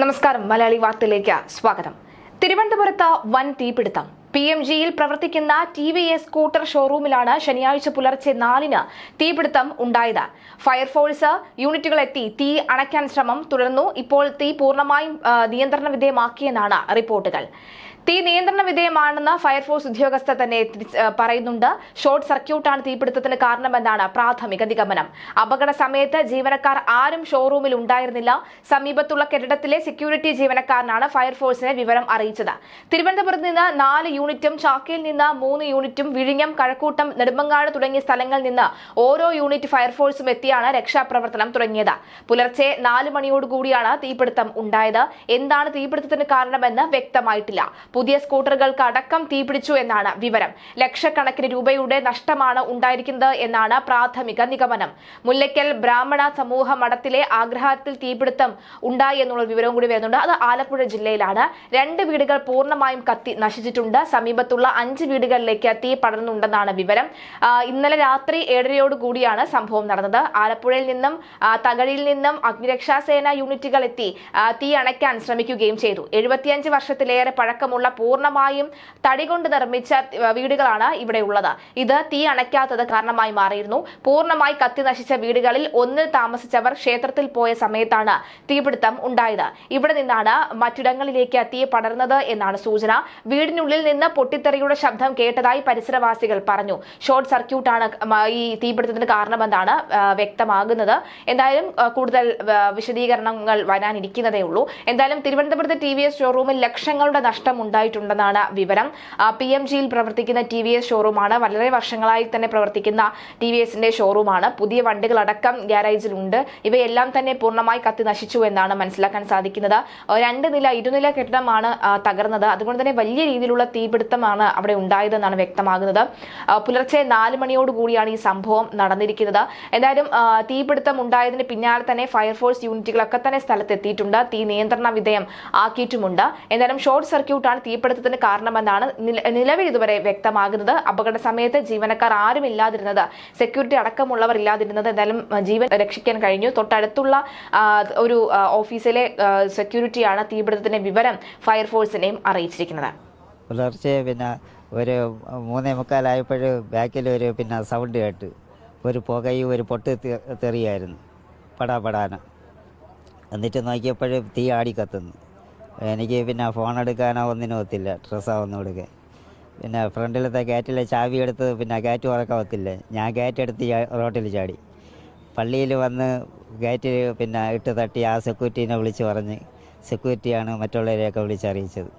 നമസ്കാരം മലയാളി വാർത്തയിലേക്ക് സ്വാഗതം. തിരുവനന്തപുരത്ത് വൻ തീപിടുത്തം. പി എം ജിയിൽ പ്രവർത്തിക്കുന്ന ടി വി എസ് സ്കൂട്ടർ ഷോറൂമിലാണ് ശനിയാഴ്ച പുലർച്ചെ നാലിന് തീപിടുത്തം ഉണ്ടായത്. ഫയർഫോഴ്സ് യൂണിറ്റുകളെത്തി തീ അണയ്ക്കാൻ ശ്രമം തുടർന്നു ഇപ്പോൾ തീ പൂർണമായും നിയന്ത്രണ വിധേയമാക്കിയെന്നാണ് റിപ്പോർട്ടുകൾ. തീ നിയന്ത്രണ വിധേയമാണെന്ന് ഫയർഫോഴ്സ് ഉദ്യോഗസ്ഥർ തന്നെ പറയുന്നുണ്ട്. ഷോർട്ട് സർക്യൂട്ടാണ് തീപിടുത്തത്തിന് കാരണമെന്നാണ് പ്രാഥമിക നിഗമനം. അപകട സമയത്ത് ജീവനക്കാർ ആരും ഷോറൂമിൽ ഉണ്ടായിരുന്നില്ല. സമീപത്തുള്ള കെട്ടിടത്തിലെ സെക്യൂരിറ്റി ജീവനക്കാരനാണ് ഫയർഫോഴ്സിനെ വിവരം അറിയിച്ചത്. തിരുവനന്തപുരത്ത് നിന്ന് നാല് യൂണിറ്റും ചാക്കയിൽ നിന്ന് മൂന്ന് യൂണിറ്റും വിഴിഞ്ഞം കഴക്കൂട്ടം നെടുമ്പങ്ങാട് തുടങ്ങിയ സ്ഥലങ്ങളിൽ നിന്ന് ഓരോ യൂണിറ്റ് ഫയർഫോഴ്സും എത്തിയാണ് രക്ഷാപ്രവർത്തനം തുടങ്ങിയത്. പുലർച്ചെ നാല് മണിയോടുകൂടിയാണ് തീപിടുത്തം ഉണ്ടായത്. എന്താണ് തീപിടുത്തത്തിന് കാരണമെന്ന് വ്യക്തമായിട്ടില്ല. പുതിയ സ്കൂട്ടറുകൾക്ക് അടക്കം തീപിടിച്ചു എന്നാണ് വിവരം. ലക്ഷക്കണക്കിന് രൂപയുടെ നഷ്ടമാണ് ഉണ്ടായിരിക്കുന്നത് എന്നാണ് പ്രാഥമിക നിഗമനം. മുല്ലയ്ക്കൽ ബ്രാഹ്മണ സമൂഹ മഠത്തിലെ ആഗ്രഹത്തിൽ തീപിടുത്തം ഉണ്ടായി എന്നുള്ള വിവരവും കൂടി വരുന്നുണ്ട്. അത് ആലപ്പുഴ ജില്ലയിലാണ്. രണ്ട് വീടുകൾ പൂർണമായും കത്തി നശിച്ചിട്ടുണ്ട്. സമീപത്തുള്ള അഞ്ച് വീടുകളിലേക്ക് തീ പടർന്നുണ്ടെന്നാണ് വിവരം. ഇന്നലെ രാത്രി ഏഴരയോട് കൂടിയാണ് സംഭവം നടന്നത്. ആലപ്പുഴയിൽ നിന്നും തകഴിയിൽ നിന്നും അഗ്നിരക്ഷാസേന യൂണിറ്റുകൾ എത്തി തീ അണയ്ക്കാൻ ശ്രമിക്കുകയും ചെയ്തു. എഴുപത്തിയഞ്ച് വർഷത്തിലേറെ പഴക്കമുള്ള പൂർണമായും തടി കൊണ്ട് നിർമ്മിച്ച വീടുകളാണ് ഇവിടെ ഉള്ളത്. ഇത് തീ അണയ്ക്കാത്തത് കാരണമായി മാറിയിരുന്നു. പൂർണമായി കത്തി നശിച്ച വീടുകളിൽ ഒന്നിൽ താമസിച്ചവർ ക്ഷേത്രത്തിൽ പോയ സമയത്താണ് തീപിടുത്തം ഉണ്ടായത്. ഇവിടെ നിന്നാണ് മറ്റിടങ്ങളിലേക്ക് തീ പടർന്നത് എന്നാണ് സൂചന. വീടിനുള്ളിൽ നിന്ന് പൊട്ടിത്തെറിയുടെ ശബ്ദം കേട്ടതായി പരിസരവാസികൾ പറഞ്ഞു. ഷോർട്ട് സർക്യൂട്ടാണ് ഈ തീപിടുത്തത്തിന് കാരണമെന്നാണ് വ്യക്തമാകുന്നത്. എന്തായാലും കൂടുതൽ വിശദീകരണങ്ങൾ വരാനിരിക്കുന്നതേ ഉള്ളൂ എന്തായാലും തിരുവനന്തപുരത്ത് ടി വി എസ് ഷോറൂമിൽ ലക്ഷങ്ങളുടെ നഷ്ടം ഉണ്ടായിട്ടുണ്ടെന്നാണ് വിവരം. പി എം ജിയിൽ പ്രവർത്തിക്കുന്ന ടി വി എസ് ഷോറൂമാണ്. വളരെ വർഷങ്ങളായി തന്നെ പ്രവർത്തിക്കുന്ന ടി വി എസിന്റെ ഷോറൂമാണ്. പുതിയ വണ്ടികളടക്കം ഗ്യാരേജിലുണ്ട്. ഇവയെല്ലാം തന്നെ പൂർണമായി കത്തി നശിച്ചു എന്നാണ് മനസ്സിലാക്കാൻ സാധിക്കുന്നത്. രണ്ട് നില ഇരുനില കെട്ടിടമാണ് തകർന്നത്. അതുകൊണ്ട് തന്നെ വലിയ രീതിയിലുള്ള തീപിടുത്തമാണ് അവിടെ ഉണ്ടായതെന്നാണ് വ്യക്തമാകുന്നത്. പുലർച്ചെ നാല് മണിയോടുകൂടിയാണ് ഈ സംഭവം നടന്നിരിക്കുന്നത്. എന്തായാലും തീപിടുത്തം ഉണ്ടായതിന് പിന്നാലെ തന്നെ ഫയർഫോഴ്സ് യൂണിറ്റുകളൊക്കെ തന്നെ സ്ഥലത്തെത്തിയിട്ടുണ്ട്. തീ നിയന്ത്രണ വിധേയം ആക്കിയിട്ടുമുണ്ട്. എന്തായാലും ഷോർട്ട് സർക്യൂട്ടാണ് തീപിടുത്തത്തിന് കാരണമെന്നാണ് നില- നിലവിൽ ഇതുവരെ വ്യക്തമാകുന്നത്. അപകട സമയത്ത് ജീവനക്കാർ ആരും ഇല്ലാതിരുന്നത് സെക്യൂരിറ്റി അടക്കമുള്ളവർ ഇല്ലാതിരുന്നത് എന്തായാലും ജീവൻ രക്ഷിക്കാൻ കഴിഞ്ഞു. തൊട്ടടുത്തുള്ള ഒരു ഓഫീസിലെ സെക്യൂരിറ്റിയാണ് തീപിടുത്തത്തിന്റെ വിവരം ഫയർഫോഴ്സിനെയും അറിയിച്ചിരിക്കുന്നത്. പുലർച്ചെ പിന്നെ ഒരു മൂന്നേ മുക്കാലായപ്പോൾ ബാക്കിൽ ഒരു പിന്നെ സൗണ്ട് കേട്ട് ഒരു പുകയും ഒരു പൊട്ട് തെറിയായിരുന്നു. പടാ പടാന എന്നിട്ട് നോക്കിയപ്പോഴും തീ ആടി കത്തുന്നു എനിക്ക് പിന്നെ ഫോൺ എടുക്കാനോ ഒന്നിനും ഒത്തില്ല. ഡ്രസ്സോ ഒന്നും എടുക്കാൻ. പിന്നെ ഫ്രണ്ടിലത്തെ ഗേറ്റിലെ ചാവി എടുത്ത് പിന്നെ ഗേറ്റ് ഉറക്കാൻ ഒത്തില്ല. ഞാൻ ഗേറ്റ് എടുത്ത് റോട്ടിൽ ചാടി. പള്ളിയിൽ വന്ന് ഗേറ്റിൽ പിന്നെ ഇട്ട് തട്ടി ആ സെക്യൂരിറ്റീനെ വിളിച്ച് പറഞ്ഞ് സെക്യൂരിറ്റിയാണ് മറ്റുള്ളവരെയൊക്കെ വിളിച്ചറിയിച്ചത്.